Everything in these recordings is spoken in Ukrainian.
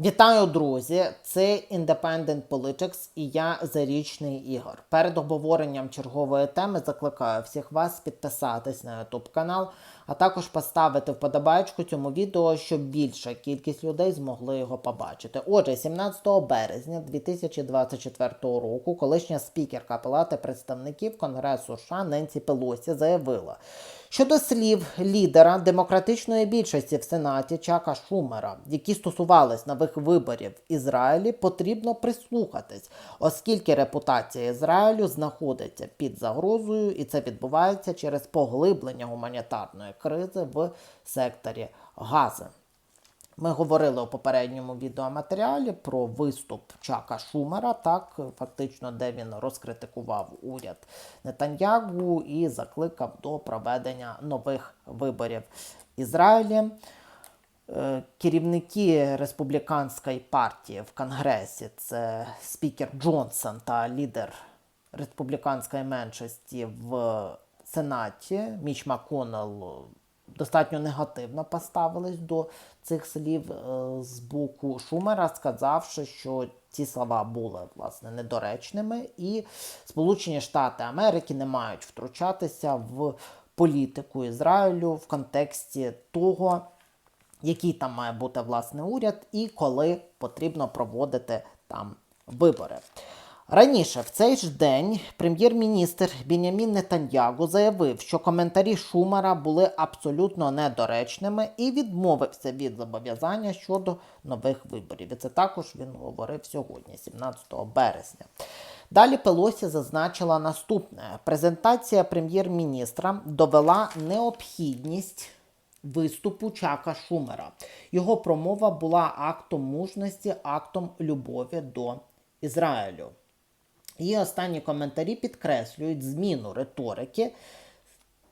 Вітаю, друзі! Це Independent Politics і я Зарічний Ігор. Перед обговоренням чергової теми закликаю всіх вас підписатись на YouTube канал, а також поставити вподобайку цьому відео, щоб більша кількість людей змогли його побачити. Отже, 17 березня 2024 року колишня спікерка Палати представників Конгресу США Ненсі Пелосі заявила, Щодо слів лідера демократичної більшості в Сенаті Чака Шумера, які стосувались нових виборів в Ізраїлі, потрібно прислухатись, оскільки репутація Ізраїлю знаходиться під загрозою, і це відбувається через поглиблення гуманітарної кризи в секторі Гази. Ми говорили у попередньому відеоматеріалі про виступ Чака Шумера, так фактично, де він розкритикував уряд Нетаньягу і закликав до проведення нових виборів Ізраїлі. Е, Керівники республіканської партії в Конгресі це спікер Джонсон та лідер республіканської меншості в Сенаті Міч Маконел достатньо негативно поставились до цих слів е, з боку Шумера, сказавши, що ці слова були власне недоречними, і Сполучені Штати Америки не мають втручатися в політику Ізраїлю в контексті того, який там має бути власне уряд, і коли потрібно проводити там вибори. Раніше в цей ж день прем'єр-міністр Бінямін Нетаньягу заявив, що коментарі Шумера були абсолютно недоречними і відмовився від зобов'язання щодо нових виборів. І це також він говорив сьогодні, 17 березня. Далі Пелосі зазначила наступне: презентація прем'єр-міністра довела необхідність. Виступу Чака Шумера. Його промова була актом мужності, актом любові до Ізраїлю. І останні коментарі підкреслюють зміну риторики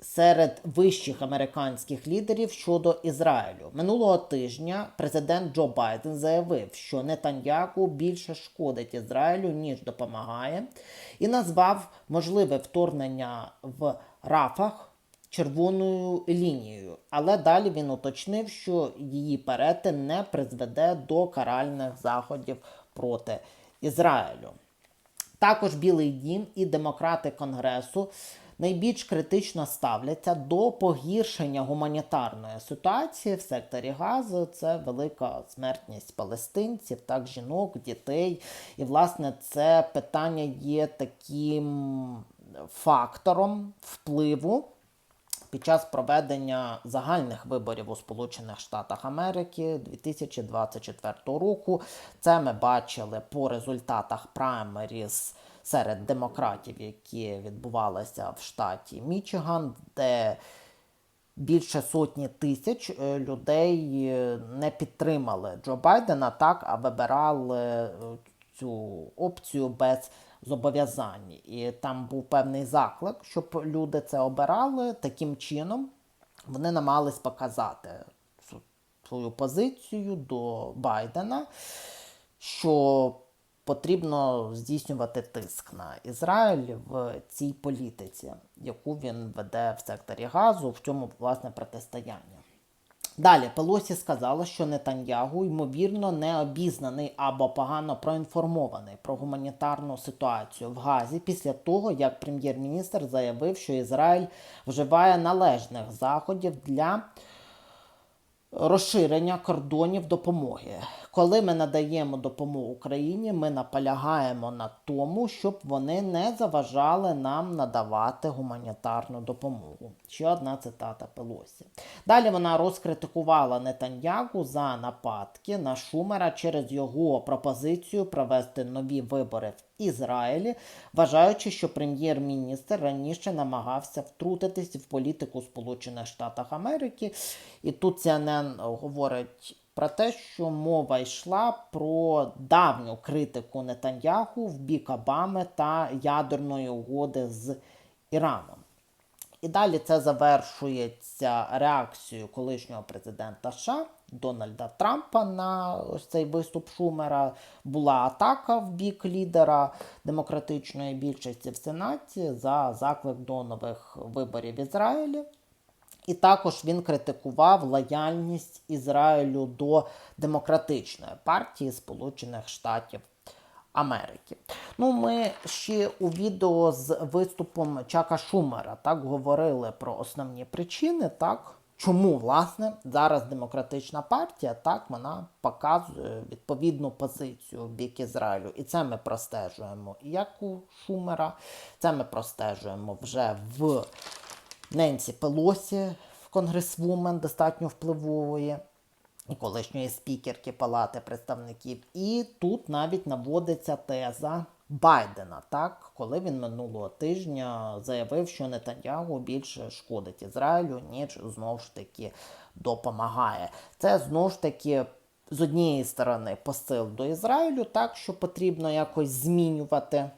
серед вищих американських лідерів щодо Ізраїлю. Минулого тижня президент Джо Байден заявив, що Нетаньяку більше шкодить Ізраїлю, ніж допомагає, і назвав можливе вторгнення в Рафах. Червоною лінією, але далі він уточнив, що її перетин не призведе до каральних заходів проти Ізраїлю. Також Білий Дім і демократи Конгресу найбільш критично ставляться до погіршення гуманітарної ситуації в секторі Газу. Це велика смертність палестинців, так жінок, дітей. І, власне, це питання є таким фактором впливу. Під час проведення загальних виборів у Сполучених Штатах Америки 2024 року. Це ми бачили по результатах праймеріз серед демократів, які відбувалися в штаті Мічиган, де більше сотні тисяч е, людей е, не підтримали Джо Байдена так, а вибирали е, цю опцію без зобов'язань. І там був певний заклик, щоб люди це обирали. Таким чином вони намагались показати свою позицію до Байдена, що потрібно здійснювати тиск на Ізраїль в цій політиці, яку він веде в секторі газу, в цьому власне протистояння. Далі Пелосі сказала, що Нетаньягу, ймовірно, не обізнаний або погано проінформований про гуманітарну ситуацію в Газі після того, як прем'єр-міністр заявив, що Ізраїль вживає належних заходів для розширення кордонів допомоги. Коли ми надаємо допомогу Україні, ми наполягаємо на тому, щоб вони не заважали нам надавати гуманітарну допомогу. Ще одна цитата Пелосі. Далі вона розкритикувала Нетаньягу за нападки на Шумера через його пропозицію провести нові вибори в Ізраїлі, вважаючи, що прем'єр-міністр раніше намагався втрутитись в політику Сполучених Штатів Америки. І тут CNN говорить про те, що мова йшла про давню критику Нетаньяху в бік Обами та ядерної угоди з Іраном. І далі це завершується реакцією колишнього президента США Дональда Трампа на ось цей виступ Шумера. Була атака в бік лідера демократичної більшості в Сенаті за заклик до нових виборів в Ізраїлі. І також він критикував лояльність Ізраїлю до демократичної партії Сполучених Штатів Америки. Ну, ми ще у відео з виступом Чака Шумера так говорили про основні причини, так. Чому власне зараз демократична партія так вона показує відповідну позицію в бік Ізраїлю, і це ми простежуємо як у Шумера, це ми простежуємо вже в Ненсі Пелосі, в конгресвумен достатньо впливової колишньої спікерки Палати представників. І тут навіть наводиться теза Байдена, так, коли він минулого тижня заявив, що Нетаньягу більше шкодить Ізраїлю, ніж знову ж таки допомагає. Це знову ж таки. З однієї сторони посил до Ізраїлю, так що потрібно якось змінювати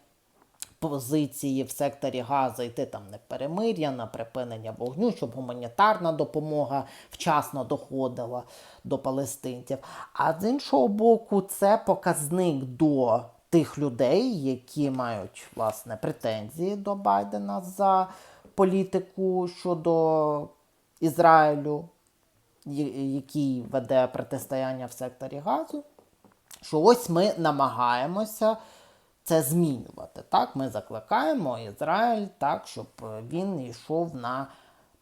позиції в секторі Газа, йти там не перемир'я, на припинення вогню, щоб гуманітарна допомога вчасно доходила до палестинців. А з іншого боку, це показник до тих людей, які мають власне претензії до Байдена за політику щодо Ізраїлю, який веде протистояння в секторі Газу що ось ми намагаємося це змінювати. Так, ми закликаємо Ізраїль так, щоб він йшов на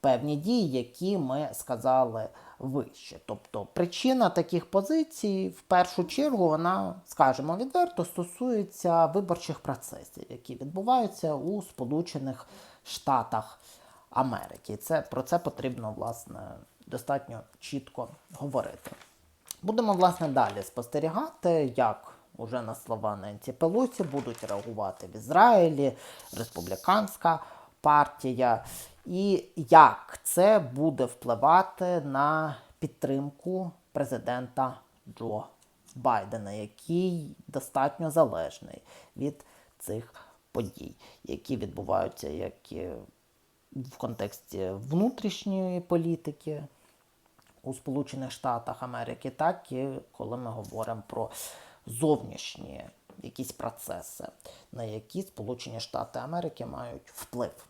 певні дії, які ми сказали вище. Тобто причина таких позицій, в першу чергу, вона, скажімо відверто, стосується виборчих процесів, які відбуваються у Сполучених Штатах Америки. Це, про це потрібно, власне, достатньо чітко говорити. Будемо власне далі спостерігати, як уже на слова Ненсі Пелосі будуть реагувати в Ізраїлі, республіканська партія, і як це буде впливати на підтримку президента Джо Байдена, який достатньо залежний від цих подій, які відбуваються як в контексті внутрішньої політики у Сполучених Штатах Америки, так і коли ми говоримо про зовнішні якісь процеси, на які Сполучені Штати Америки мають вплив.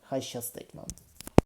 Хай щастить вам!